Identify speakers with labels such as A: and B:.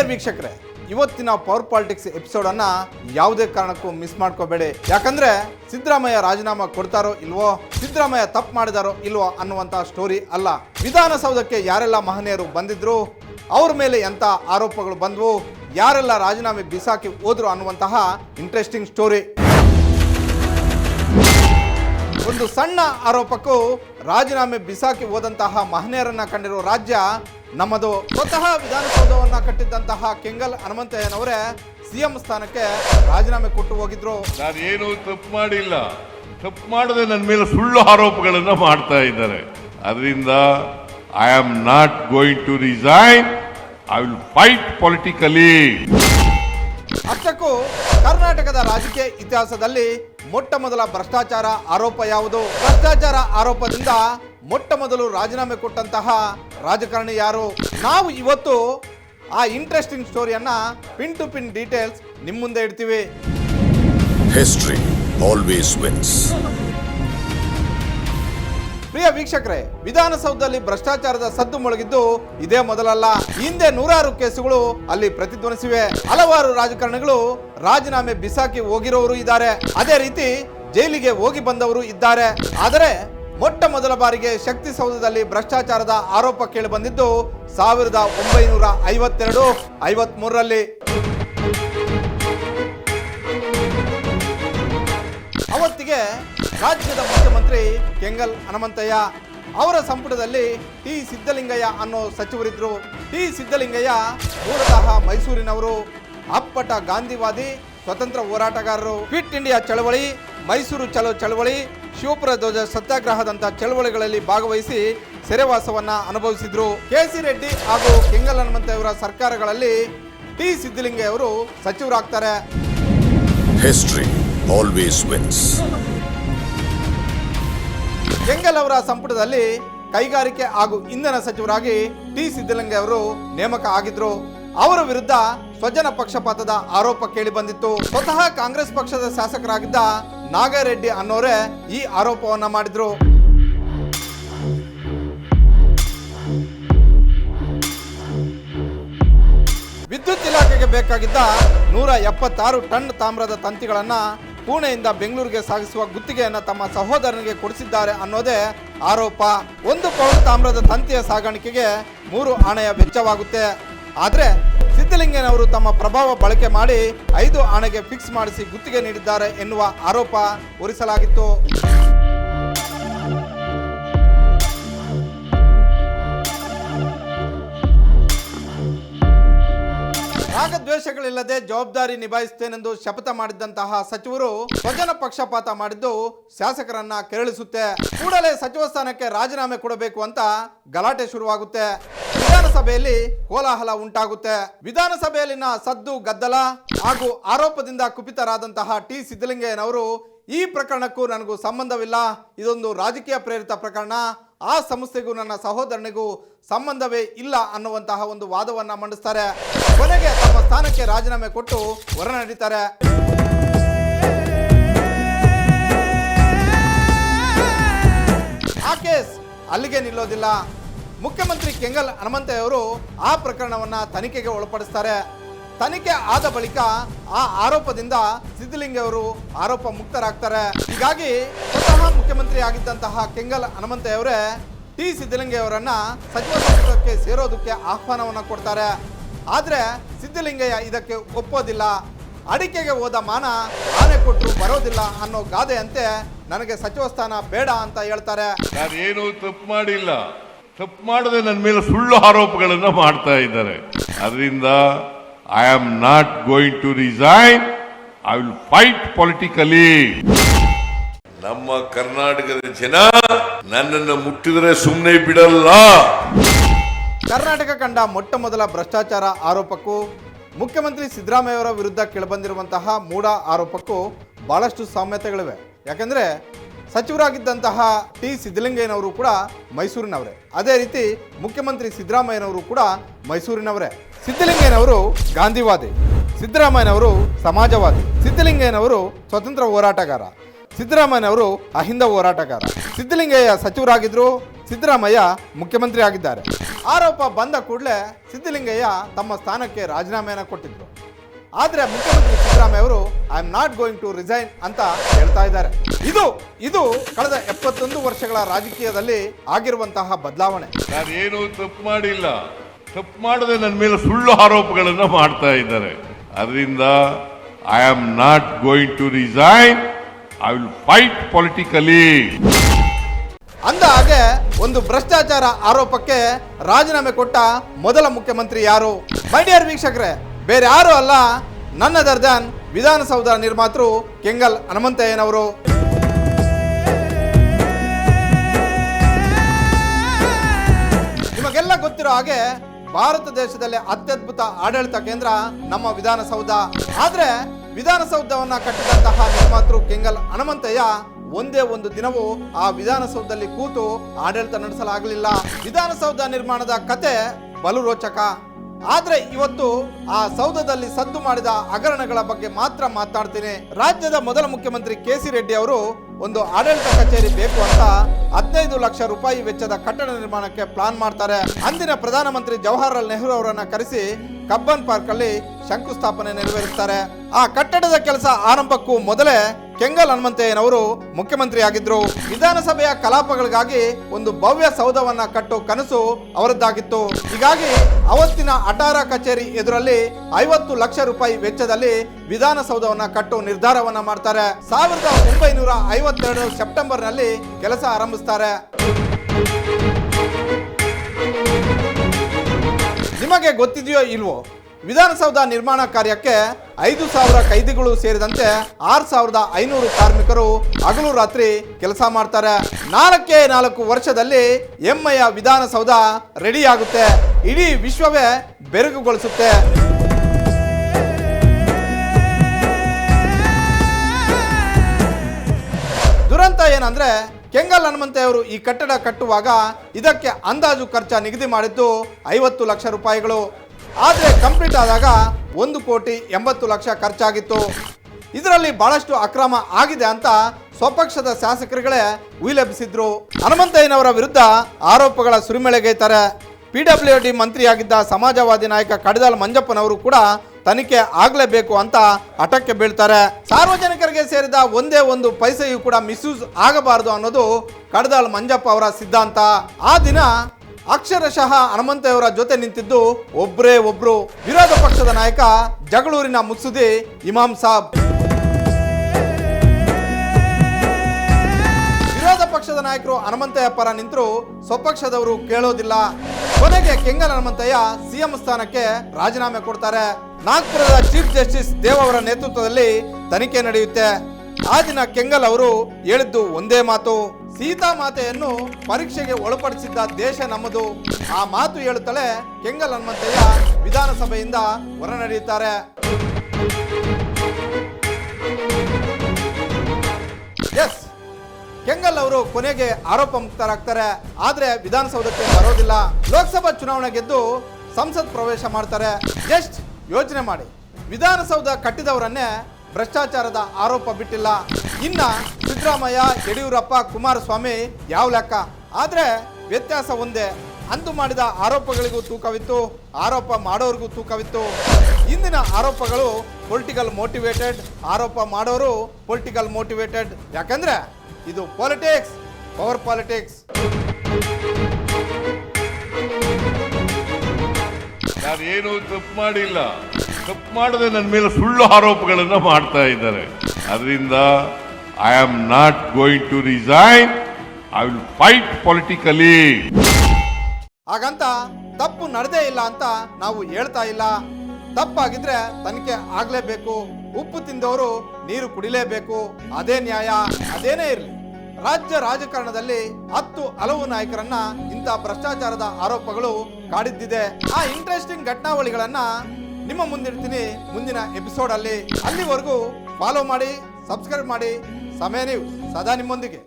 A: Dear ವೀಕ್ಷಕರೇ, ಇವತ್ತಿನ power politics episode ಅನ್ನ ಯಾವುದೇ ಕಾರಣಕ್ಕೂ ಮಿಸ್ ಮಾಡ್ಕೋಬೇಡಿ. ಯಾಕಂದ್ರೆ ಸಿದ್ದರಾಮಯ್ಯ ರಾಜೀನಾಮೆ ಕೊಡ್ತಾರೋ ಇಲ್ವೋ, ಸಿದ್ದರಾಮಯ್ಯ ತಪ್ಪು ಮಾಡಿದಾರೋ ಇಲ್ವೋ ಅನ್ನುವಂತ ಸ್ಟೋರಿ ಅಲ್ಲ. ವಿಧಾನಸೌಧಕ್ಕೆ ಯಾರೆಲ್ಲ ಮಹನೀಯರು ಬಂದಿದ್ರು, ಅವ್ರ ಮೇಲೆ ಎಂತ ಆರೋಪಗಳು ಬಂದವು, ಯಾರೆಲ್ಲ ರಾಜೀನಾಮೆ ಬಿಸಾಕಿ ಹೋದ್ರು ಅನ್ನುವಂತಹ ಇಂಟ್ರೆಸ್ಟಿಂಗ್ ಸ್ಟೋರಿ ಒಂದು ಸಣ್ಣ ಆರೋಪಕ್ಕೂ ರಾಜೀನಾಮೆ ಬಿಸಾಕಿ ಹೋದಂತಹ ಮಹನೀಯರನ್ನ ಕಂಡಿರೋ ರಾಜ್ಯ ನಮ್ಮದು ಸ್ವತಃ ವಿಧಾನಸೌಧವನ್ನ ಕಟ್ಟಿದ್ದಂತಹ ಕೆಂಗಲ್ ಹನುಮಂತಯ್ಯನವರೇ ಸಿಎಂ ಸ್ಥಾನಕ್ಕೆ ರಾಜೀನಾಮೆ ಕೊಟ್ಟು ಹೋಗಿದ್ರು.
B: ಏನು ತಪ್ಪು ಮಾಡಿಲ್ಲ. ತಪ್ಪು ಮಾಡದೆ ನನ್ನ ಮೇಲೆ ಸುಳ್ಳು ಆರೋಪಗಳನ್ನು ಮಾಡ್ತಾ ಇದ್ದಾರೆ. ಅದರಿಂದ I am not going to resign I will fight politically
A: ಅಷ್ಟಕ್ಕೂ ಕರ್ನಾಟಕದ ರಾಜಕೀಯ ಇತಿಹಾಸದಲ್ಲಿ ಮೊಟ್ಟ ಮೊದಲ ಭ್ರಷ್ಟಾಚಾರ ಆರೋಪ ಯಾವುದು? ಭ್ರಷ್ಟಾಚಾರ ಆರೋಪದಿಂದ ಮೊಟ್ಟ ಮೊದಲು ರಾಜೀನಾಮೆ ಕೊಟ್ಟಂತಹ ರಾಜಕಾರಣಿ ಯಾರು? ನಾವು ಇವತ್ತು ಆ ಇಂಟ್ರೆಸ್ಟಿಂಗ್ ಸ್ಟೋರಿಯನ್ನ ಪಿನ್ ಟು ಪಿನ್ ಡೀಟೇಲ್ಸ್ ನಿಮ್ಮ ಮುಂದೆ ಇಡ್ತೀವಿ.
C: ಹಿಸ್ಟ್ರಿ ಆಲ್ವೇಸ್ ವಿನ್ಸ್
A: ಪ್ರಿಯ ವೀಕ್ಷಕರೇ ವಿಧಾನಸೌಧದಲ್ಲಿ ಭ್ರಷ್ಟಾಚಾರದ ಸದ್ದು ಮೊಳಗಿದ್ದು ಇದೇ ಮೊದಲಲ್ಲ. ಹಿಂದೆ ನೂರಾರು ಕೇಸುಗಳು ಅಲ್ಲಿ ಪ್ರತಿಧ್ವನಿಸಿವೆ. ಹಲವಾರು ರಾಜಕಾರಣಿಗಳು ರಾಜೀನಾಮೆ ಬಿಸಾಕಿ ಹೋಗಿರೋರು ಇದ್ದಾರೆ. ಅದೇ ರೀತಿ ಜೈಲಿಗೆ ಹೋಗಿ ಬಂದವರು ಇದ್ದಾರೆ. ಆದರೆ ಮೊಟ್ಟ ಮೊದಲ ಬಾರಿಗೆ ಶಕ್ತಿ ಸೌಧದಲ್ಲಿ ಭ್ರಷ್ಟಾಚಾರದ ಆರೋಪ ಕೇಳಿ ಬಂದಿದ್ದು ಸಾವಿರದ ಒಂಬೈನೂರ ಐವತ್ತೆರಡು, ಐವತ್ಮೂರರಲ್ಲಿ. ಅವತ್ತಿಗೆ ರಾಜ್ಯದ ಮುಖ್ಯಮಂತ್ರಿ ಕೆಂಗಲ್ ಹನುಮಂತಯ್ಯ ಅವರ ಸಂಪುಟದಲ್ಲಿ ಟಿ ಸಿದ್ದಲಿಂಗಯ್ಯ ಅನ್ನೋ ಸಚಿವರಿದ್ರು. ಟಿ ಸಿದ್ದಲಿಂಗಯ್ಯ ಮೂಲತಃ ಮೈಸೂರಿನವರು. ಅಪ್ಪಟ ಗಾಂಧಿವಾದಿ, ಸ್ವತಂತ್ರ ಹೋರಾಟಗಾರರು. ಕ್ವಿಟ್ ಇಂಡಿಯಾ ಚಳವಳಿ, ಮೈಸೂರು ಚಲೋ ಚಳವಳಿ ಶಿವಪುರ ಧ್ವಜ ಸತ್ಯಾಗ್ರಹದಂಥ ಚಳವಳಿಗಳಲ್ಲಿ ಭಾಗವಹಿಸಿ ಸೆರೆವಾಸವನ್ನ ಅನುಭವಿಸಿದ್ರು. ಕೆ ಸಿ ರೆಡ್ಡಿ ಹಾಗೂ ಕೆಂಗಲ್ ಹನುಮಂತಯ್ಯವರ ಸರ್ಕಾರಗಳಲ್ಲಿ ಟಿ ಸಿದ್ದಲಿಂಗಯ್ಯ ಅವರು ಸಚಿವರಾಗ್ತಾರೆ.
C: ಹಿಸ್ಟ್ರಿ ಆಲ್ವೇಸ್ ವಿನ್ಸ್
A: ಕೆಂಗಲ್ ಅವರ ಸಂಪುಟದಲ್ಲಿ ಕೈಗಾರಿಕೆ ಹಾಗೂ ಇಂಧನ ಸಚಿವರಾಗಿ ಟಿ ಸಿದ್ದಲಿಂಗಯ್ಯ ಅವರು ನೇಮಕ ಆಗಿದ್ರು. ಅವರ ವಿರುದ್ಧ ಸ್ವಜನ ಪಕ್ಷಪಾತದ ಆರೋಪ ಕೇಳಿ ಬಂದಿತ್ತು. ಸ್ವತಃ ಕಾಂಗ್ರೆಸ್ ಪಕ್ಷದ ಶಾಸಕರಾಗಿದ್ದ ನಾಗರೆಡ್ಡಿ ಅನ್ನೋರೇ ಈ ಆರೋಪವನ್ನ ಮಾಡಿದ್ರು. ವಿದ್ಯುತ್ ಇಲಾಖೆಗೆ ಬೇಕಾಗಿದ್ದ ನೂರ ಎಪ್ಪತ್ತಾರು ಟನ್ ತಾಮ್ರದ ತಂತಿಗಳನ್ನ ಪುಣೆಯಿಂದ ಬೆಂಗಳೂರಿಗೆ ಸಾಗಿಸುವ ಗುತ್ತಿಗೆಯನ್ನ ತಮ್ಮ ಸಹೋದರನಿಗೆ ಕೊಡಿಸಿದ್ದಾರೆ ಅನ್ನೋದೇ ಆರೋಪ. ಒಂದು ಪೌಂಡ್ ತಾಮ್ರದ ತಂತಿಯ ಸಾಗಾಣಿಕೆಗೆ ಮೂರು ಆಣೆಯ ವೆಚ್ಚವಾಗುತ್ತೆ. ಆದ್ರೆ ಸಿದ್ದಲಿಂಗನವರು ತಮ್ಮ ಪ್ರಭಾವ ಬಳಕೆ ಮಾಡಿ ಐದು ಆಣೆಗೆ ಫಿಕ್ಸ್ ಮಾಡಿಸಿ ಗುತ್ತಿಗೆ ನೀಡಿದ್ದಾರೆ ಎನ್ನುವ ಆರೋಪ ಹೊರಿಸಲಾಗಿತ್ತು. ರಾಗದ್ವೇಷಗಳಿಲ್ಲದೆ ಜವಾಬ್ದಾರಿ ನಿಭಾಯಿಸುತ್ತೇನೆಂದು ಶಪಥ ಮಾಡಿದ್ದಂತಹ ಸಚಿವರು ಸ್ವಜನ ಪಕ್ಷಪಾತ ಮಾಡಿದ್ದು ಶಾಸಕರನ್ನ ಕೆರಳಿಸುತ್ತೆ. ಕೂಡಲೇ ಸಚಿವ ಸ್ಥಾನಕ್ಕೆ ರಾಜೀನಾಮೆ ಕೊಡಬೇಕು ಅಂತ ಗಲಾಟೆ ಶುರುವಾಗುತ್ತೆ. ವಿಧಾನಸಭೆಯಲ್ಲಿ ಕೋಲಾಹಲ ಉಂಟಾಗುತ್ತೆ. ವಿಧಾನಸಭೆಯಲ್ಲಿನ ಸದ್ದು, ಗದ್ದಲ ಹಾಗೂ ಆರೋಪದಿಂದ ಕುಪಿತರಾದಂತಹ ಟಿ. ಸಿದ್ದಲಿಂಗಯ್ಯನವರು ಈ ಪ್ರಕರಣಕ್ಕೂ ನನಗೂ ಸಂಬಂಧವಿಲ್ಲ. ಇದೊಂದು ರಾಜಕೀಯ ಪ್ರೇರಿತ ಪ್ರಕರಣ. ಆ ಸಂಸ್ಥೆಗೂ ನನ್ನ ಸಹೋದರನಿಗೂ ಸಂಬಂಧವೇ ಇಲ್ಲ ಅನ್ನುವಂತಹ ಒಂದು ವಾದವನ್ನ ಮಂಡಿಸ್ತಾರೆ. ಕೊನೆಗೆ ತಮ್ಮ ಸ್ಥಾನಕ್ಕೆ ರಾಜೀನಾಮೆ ಕೊಟ್ಟು ಹೊರ ನಡೀತಾರೆ ಆ ಕೇಸ್ ಅಲ್ಲಿಗೆ ನಿಲ್ಲೋದಿಲ್ಲ. ಮುಖ್ಯಮಂತ್ರಿ ಕೆಂಗಲ್ ಹನುಮಂತಯ್ಯವರು ಆ ಪ್ರಕರಣವನ್ನ ತನಿಖೆಗೆ ಒಳಪಡಿಸ್ತಾರೆ. ತನಿಖೆ ಆದ ಬಳಿಕ ಆ ಆರೋಪದಿಂದ ಸಿದ್ದಲಿಂಗ ಅವರು ಆರೋಪ ಮುಕ್ತರಾಗ್ತಾರೆ. ಹೀಗಾಗಿ ಸ್ವತಃ ಮುಖ್ಯಮಂತ್ರಿ ಆಗಿದ್ದಂತಹ ಕೆಂಗಲ್ ಹನುಮಂತಯ್ಯವರೇ ಟಿ ಸಿದ್ದಲಿಂಗಯ್ಯವರನ್ನ ಸಚಿವ ಸಂಪುಟಕ್ಕೆ ಸೇರೋದಕ್ಕೆ ಆಹ್ವಾನವನ್ನ ಕೊಡ್ತಾರೆ. ಆದ್ರೆ ಸಿದ್ದಲಿಂಗಯ್ಯ ಇದಕ್ಕೆ ಒಪ್ಪೋದಿಲ್ಲ. ಅಡಿಕೆಗೆ ಹೋದ ಮಾನ ಆನೆ ಕೊಟ್ಟರು ಬರೋದಿಲ್ಲ ಅನ್ನೋ ಗಾದೆಯಂತೆ ನನಗೆ ಸಚಿವ ಸ್ಥಾನ ಬೇಡ ಅಂತ ಹೇಳ್ತಾರೆ.
B: ನಾನೇನು ತಪ್ಪು ಮಾಡಿಲ್ಲ. ತಪ್ಪು ಮಾಡದೆ ನನ್ನ ಮೇಲೆ ಸುಳ್ಳು ಆರೋಪಗಳನ್ನು ಮಾಡ್ತಾ ಇದ್ದಾರೆ. ಅದರಿಂದ I am not going to resign I will fight politically ನಮ್ಮ ಕರ್ನಾಟಕದ ಜನ ನನ್ನನ್ನು ಮುಟ್ಟಿದರೆ ಸುಮ್ಮನೆ ಬಿಡಲ್ಲ.
A: ಕರ್ನಾಟಕ ಕಂಡ ಮೊಟ್ಟ ಮೊದಲ ಭ್ರಷ್ಟಾಚಾರ ಆರೋಪಕ್ಕೂ ಮುಖ್ಯಮಂತ್ರಿ ಸಿದ್ದರಾಮಯ್ಯವರ ವಿರುದ್ಧ ಕೆಳಬಂದಿರುವಂತಹ ಮೂಢ ಆರೋಪಕ್ಕೂ ಬಹಳಷ್ಟು ಸಾಮ್ಯತೆಗಳಿವೆ. ಯಾಕಂದ್ರೆ ಸಚಿವರಾಗಿದ್ದಂತಹ ಟಿ ಸಿದ್ದಲಿಂಗಯ್ಯನವರು ಕೂಡ ಮೈಸೂರಿನವರೇ. ಅದೇ ರೀತಿ ಮುಖ್ಯಮಂತ್ರಿ ಸಿದ್ದರಾಮಯ್ಯನವರು ಕೂಡ ಮೈಸೂರಿನವರೇ. ಸಿದ್ದಲಿಂಗಯ್ಯನವರು ಗಾಂಧಿವಾದಿ, ಸಿದ್ದರಾಮಯ್ಯನವರು ಸಮಾಜವಾದಿ ಸಿದ್ದಲಿಂಗಯ್ಯನವರು ಸ್ವತಂತ್ರ ಹೋರಾಟಗಾರ, ಸಿದ್ದರಾಮಯ್ಯನವರು ಅಹಿಂದ ಹೋರಾಟಗಾರ. ಸಿದ್ದಲಿಂಗಯ್ಯ ಸಚಿವರಾಗಿದ್ರು, ಸಿದ್ದರಾಮಯ್ಯ ಮುಖ್ಯಮಂತ್ರಿ ಆಗಿದ್ದಾರೆ. ಆರೋಪ ಬಂದ ಕೂಡಲೇ ಸಿದ್ದಲಿಂಗಯ್ಯ ತಮ್ಮ ಸ್ಥಾನಕ್ಕೆ ರಾಜೀನಾಮೆಯನ್ನು ಕೊಟ್ಟಿದ್ರು. ಆದ್ರೆ ಮುಖ್ಯಮಂತ್ರಿ ಸಿದ್ದರಾಮಯ್ಯ ಅವರು I am not going to resign ಅಂತ ಹೇಳ್ತಾ ಇದ್ದಾರೆ. ಇದು ಇದು ಕಳೆದ ಎಪ್ಪತ್ತೊಂದು ವರ್ಷಗಳ ರಾಜಕೀಯದಲ್ಲಿ ಆಗಿರುವಂತಹ ಬದಲಾವಣೆ.
B: ಏನು ತಪ್ಪು ಮಾಡಿಲ್ಲ. ತಪ್ಪು ಮಾಡದೆ ನನ್ನ ಮೇಲೆ ಸುಳ್ಳು ಆರೋಪಗಳನ್ನು ಮಾಡ್ತಾ ಇದ್ದಾರೆ. ಅದರಿಂದ I am not going to resign I will fight politically
A: ಅಂದ ಹಾಗೆ ಒಂದು ಭ್ರಷ್ಟಾಚಾರ ಆರೋಪಕ್ಕೆ ರಾಜೀನಾಮೆ ಕೊಟ್ಟ ಮೊದಲ ಮುಖ್ಯಮಂತ್ರಿ ಯಾರು? ಮೈ ಡಿಯರ್ ವೀಕ್ಷಕರೇ ಬೇರೆ ಯಾರು ಅಲ್ಲ ನನ್ನ ದರ್ಜಾನ್ ವಿಧಾನಸೌಧ ನಿರ್ಮಾತೃ ಕೆಂಗಲ್ ಹನುಮಂತಯ್ಯನವರು. ನಿಮಗೆಲ್ಲ ಗೊತ್ತಿರೋ ಹಾಗೆ ಭಾರತ ದೇಶದಲ್ಲಿ ಅತ್ಯದ್ಭುತ ಆಡಳಿತ ಕೇಂದ್ರ ನಮ್ಮ ವಿಧಾನಸೌಧ. ಆದ್ರೆ ವಿಧಾನಸೌಧವನ್ನ ಕಟ್ಟಿದಂತಹ ನಿರ್ಮಾತೃ ಕೆಂಗಲ್ ಹನುಮಂತಯ್ಯ ಒಂದೇ ಒಂದು ದಿನವೂ ಆ ವಿಧಾನಸೌಧದಲ್ಲಿ ಕೂತು ಆಡಳಿತ ನಡೆಸಲಾಗಲಿಲ್ಲ. ವಿಧಾನಸೌಧ ನಿರ್ಮಾಣದ ಕತೆ ಬಲು ರೋಚಕ. ಆದ್ರೆ ಇವತ್ತು ಆ ಸೌಧದಲ್ಲಿ ಸದ್ದು ಮಾಡಿದ ಹಗರಣಗಳ ಬಗ್ಗೆ ಮಾತ್ರ ಮಾತಾಡ್ತೀನಿ. ರಾಜ್ಯದ ಮೊದಲ ಮುಖ್ಯಮಂತ್ರಿ ಕೆ ಸಿ ರೆಡ್ಡಿ ಅವರು ಒಂದು ಆಡಳಿತ ಕಚೇರಿ ಬೇಕು ಅಂತ ಹದಿನೈದು ಲಕ್ಷ ರೂಪಾಯಿ ವೆಚ್ಚದ ಕಟ್ಟಡ ನಿರ್ಮಾಣಕ್ಕೆ ಪ್ಲಾನ್ ಮಾಡ್ತಾರೆ. ಅಂದಿನ ಪ್ರಧಾನಮಂತ್ರಿ ಜವಾಹರ್ಲಾಲ್ ನೆಹರು ಅವರನ್ನ ಕರೆಸಿ ಕಬ್ಬನ್ ಪಾರ್ಕ್ ಅಲ್ಲಿ ಶಂಕುಸ್ಥಾಪನೆ ನೆರವೇರಿಸ್ತಾರೆ. ಆ ಕಟ್ಟಡದ ಕೆಲಸ ಆರಂಭಕ್ಕೂ ಮೊದಲೇ ಕೆಂಗಲ್ ಹನುಮಂತಯ್ಯನವರು ಮುಖ್ಯಮಂತ್ರಿ ಆಗಿದ್ರು. ವಿಧಾನಸಭೆಯ ಕಲಾಪಗಳಿಗಾಗಿ ಒಂದು ಭವ್ಯ ಸೌಧವನ್ನ ಕಟ್ಟೋ ಕನಸು ಅವರದ್ದಾಗಿತ್ತು. ಹೀಗಾಗಿ ಅವತ್ತಿನ ಅಟಾರ ಕಚೇರಿ ಎದುರಲ್ಲಿ ಐವತ್ತು ಲಕ್ಷ ರೂಪಾಯಿ ವೆಚ್ಚದಲ್ಲಿ ವಿಧಾನಸೌಧವನ್ನ ಕಟ್ಟೋ ನಿರ್ಧಾರವನ್ನ ಮಾಡ್ತಾರೆ. ಸಾವಿರದ ಒಂಬೈನೂರ ಐವತ್ತೆರಡು ಸೆಪ್ಟೆಂಬರ್ನಲ್ಲಿ ಕೆಲಸ ಆರಂಭಿಸ್ತಾರೆ. ನಿಮಗೆ ಗೊತ್ತಿದೆಯೋ ಇಲ್ವೋ? ವಿಧಾನಸೌಧ ನಿರ್ಮಾಣ ಕಾರ್ಯಕ್ಕೆ ಐದು ಸಾವಿರ ಕೈದಿಗಳು ಸೇರಿದಂತೆ ಆರು ಸಾವಿರದ ಐನೂರು ಕಾರ್ಮಿಕರು ಹಗಲು ರಾತ್ರಿ ಕೆಲಸ ಮಾಡ್ತಾರೆ. ನಾಲ್ಕೇ ನಾಲ್ಕು ವರ್ಷದಲ್ಲಿ ಎಮ್ಮೆಯ ವಿಧಾನಸೌಧ ರೆಡಿ ಆಗುತ್ತೆ ಇಡೀ ವಿಶ್ವವೇ ಬೆರಗುಗೊಳಿಸುತ್ತೆ. ದುರಂತ ಏನಂದ್ರೆ ಕೆಂಗಲ್ ಹನುಮಂತೆಯವರು ಈ ಕಟ್ಟಡ ಕಟ್ಟುವಾಗ ಇದಕ್ಕೆ ಅಂದಾಜು ಖರ್ಚ ನಿಗದಿ ಮಾಡಿದ್ದು ಐವತ್ತು ಲಕ್ಷ ರೂಪಾಯಿಗಳು. ಆದರೆ ಕಂಪ್ಲೀಟ್ ಆದಾಗ ಒಂದು ಕೋಟಿ ಎಂಬತ್ತು ಲಕ್ಷ ಖರ್ಚಾಗಿತ್ತು. ಇದರಲ್ಲಿ ಬಹಳಷ್ಟು ಅಕ್ರಮ ಆಗಿದೆ ಅಂತ ಸ್ವಪಕ್ಷದ ಶಾಸಕರುಗಳೇ ಉಯಿಲೆಬ್ಬಿಸಿದ್ರು. ಹನುಮಂತಯ್ಯನವರ ವಿರುದ್ಧ ಆರೋಪಗಳ ಸುರಿಮೆಳೆಗೈತಾರೆ. ಪಿ ಡಬ್ಲ್ಯೂ ಡಿ ಮಂತ್ರಿಯಾಗಿದ್ದ ಸಮಾಜವಾದಿ ನಾಯಕ ಕಡದಾಲ್ ಮಂಜಪ್ಪನವರು ಕೂಡ ತನಿಖೆ ಆಗಲೇಬೇಕು ಅಂತ ಹಠಕ್ಕೆ ಬೀಳ್ತಾರೆ. ಸಾರ್ವಜನಿಕರಿಗೆ ಸೇರಿದ ಒಂದೇ ಒಂದು ಪೈಸೆಯೂ ಕೂಡ ಮಿಸ್ಯೂಸ್ ಆಗಬಾರದು ಅನ್ನೋದು ಕಡದಾಲ್ ಮಂಜಪ್ಪ ಅವರ ಸಿದ್ಧಾಂತ. ಆ ದಿನ ಅಕ್ಷರಶಃ ಹನುಮಂತಯ್ಯವರ ಜೊತೆ ನಿಂತಿದ್ದು ಒಬ್ಬರೇ ಒಬ್ರು ವಿರೋಧ ಪಕ್ಷದ ನಾಯಕ ಜಗಳೂರಿನ ಮುತ್ಸುದಿ ಇಮಾಮ್ ಸಾಬ್. ವಿರೋಧ ಪಕ್ಷದ ನಾಯಕರು ಹನುಮಂತಯ್ಯ ಪರ ನಿಂತರು ಸ್ವಪಕ್ಷದವರು ಕೇಳೋದಿಲ್ಲ. ಕೊನೆಗೆ ಕೆಂಗಲ್ ಹನುಮಂತಯ್ಯ ಸಿಎಂ ಸ್ಥಾನಕ್ಕೆ ರಾಜೀನಾಮೆ ಕೊಡ್ತಾರೆ. ನಾಗ್ಪುರದ ಚೀಫ್ ಜಸ್ಟಿಸ್ ದೇವ್ ಅವರ ನೇತೃತ್ವದಲ್ಲಿ ತನಿಖೆ ನಡೆಯುತ್ತೆ. ಆ ದಿನ ಕೆಂಗಲ್ ಅವರು ಹೇಳಿದ್ದು ಒಂದೇ ಮಾತು. ಸೀತಾ ಮಾತೆಯನ್ನು ಪರೀಕ್ಷೆಗೆ ಒಳಪಡಿಸಿದ್ದ ದೇಶ ನಮ್ಮದು. ಆ ಮಾತು ಹೇಳುತ್ತಲೇ ಕೆಂಗಲ್ ಹನುಮಂತಯ್ಯ ವಿಧಾನಸಭೆಯಿಂದ ಹೊರ ನಡೆಯುತ್ತಾರೆ ಎಸ್, ಕೆಂಗಲ್ ಅವರು ಕೊನೆಗೆ ಆರೋಪ ಮುಕ್ತರಾಗ್ತಾರೆ. ಆದ್ರೆ ವಿಧಾನಸೌಧಕ್ಕೆ ಬರೋದಿಲ್ಲ. ಲೋಕಸಭಾ ಚುನಾವಣೆ ಗೆದ್ದು ಸಂಸತ್ ಪ್ರವೇಶ ಮಾಡ್ತಾರೆ. ಜಸ್ಟ್ ಯೋಚನೆ ಮಾಡಿ. ವಿಧಾನಸೌಧ ಕಟ್ಟಿದವರನ್ನೇ ಭ್ರಷ್ಟಾಚಾರದ ಆರೋಪ ಬಿಟ್ಟಿಲ್ಲ. ಇನ್ನ ಸಿದ್ದರಾಮಯ್ಯ, ಯಡಿಯೂರಪ್ಪ, ಕುಮಾರಸ್ವಾಮಿ ಯಾವ ಲೆಕ್ಕ? ಆದರೆ ವ್ಯತ್ಯಾಸ ಒಂದೇ. ಅಂದು ಮಾಡಿದ ಆರೋಪಗಳಿಗೂ ತೂಕವಿತ್ತು, ಆರೋಪ ಮಾಡೋರಿಗೂ ತೂಕವಿತ್ತು. ಇಂದಿನ ಆರೋಪಗಳು ಪೊಲಿಟಿಕಲ್ ಮೋಟಿವೇಟೆಡ್ ಆರೋಪ ಮಾಡೋರು ಪೊಲಿಟಿಕಲ್ ಮೋಟಿವೇಟೆಡ್ ಯಾಕಂದ್ರೆ ಇದು ಪಾಲಿಟಿಕ್ಸ್ ಪವರ್ ಪಾಲಿಟಿಕ್ಸ್
B: ನಾನೇನು ತಪ್ಪು ಮಾಡಿಲ್ಲ. ತಪ್ಪು ಮಾಡದೆ ನನ್ನ ಮೇಲೆ ಸುಳ್ಳು ಆರೋಪಗಳನ್ನ ಮಾಡ್ತಾ ಇದ್ದಾರೆ. ಅದರಿಂದ I am not going to resign. I will fight politically.
A: ಹಾಗಂತ ತಪ್ಪು ನಡೆದೇ ಇಲ್ಲ ಅಂತ ನಾವು ಹೇಳ್ತಾ ಇಲ್ಲ. ತಪ್ಪಾಗಿದ್ರೆ ತನಿಖೆ ಆಗ್ಲೇಬೇಕು. ಉಪ್ಪು ತಿಂದವರು ನೀರು ಕುಡಿಲೇಬೇಕು. ಅದೇ ನ್ಯಾಯ, ಅದೇನೇ ಇರಲಿ. ರಾಜ್ಯ ರಾಜಕಾರಣದಲ್ಲಿ ಹತ್ತು ಹಲವು ನಾಯಕರನ್ನ ಇಂಥ ಭ್ರಷ್ಟಾಚಾರದ ಆರೋಪಗಳು ಕಾಡಿದ್ದಿದೆ. ಆ ಇಂಟ್ರೆಸ್ಟಿಂಗ್ ಘಟನಾವಳಿಗಳನ್ನ ನಿಮ್ಮ ಮುಂದಿಡ್ತೀನಿ ಮುಂದಿನ ಎಪಿಸೋಡ್ ಅಲ್ಲಿ. ಅಲ್ಲಿವರೆಗೂ ಫಾಲೋ ಮಾಡಿ ಸಬ್ಸ್ಕ್ರೈಬ್ ಮಾಡಿ. ಸಮಯ ನೀವು ಸದಾ ನಿಮ್ಮೊಂದಿಗೆ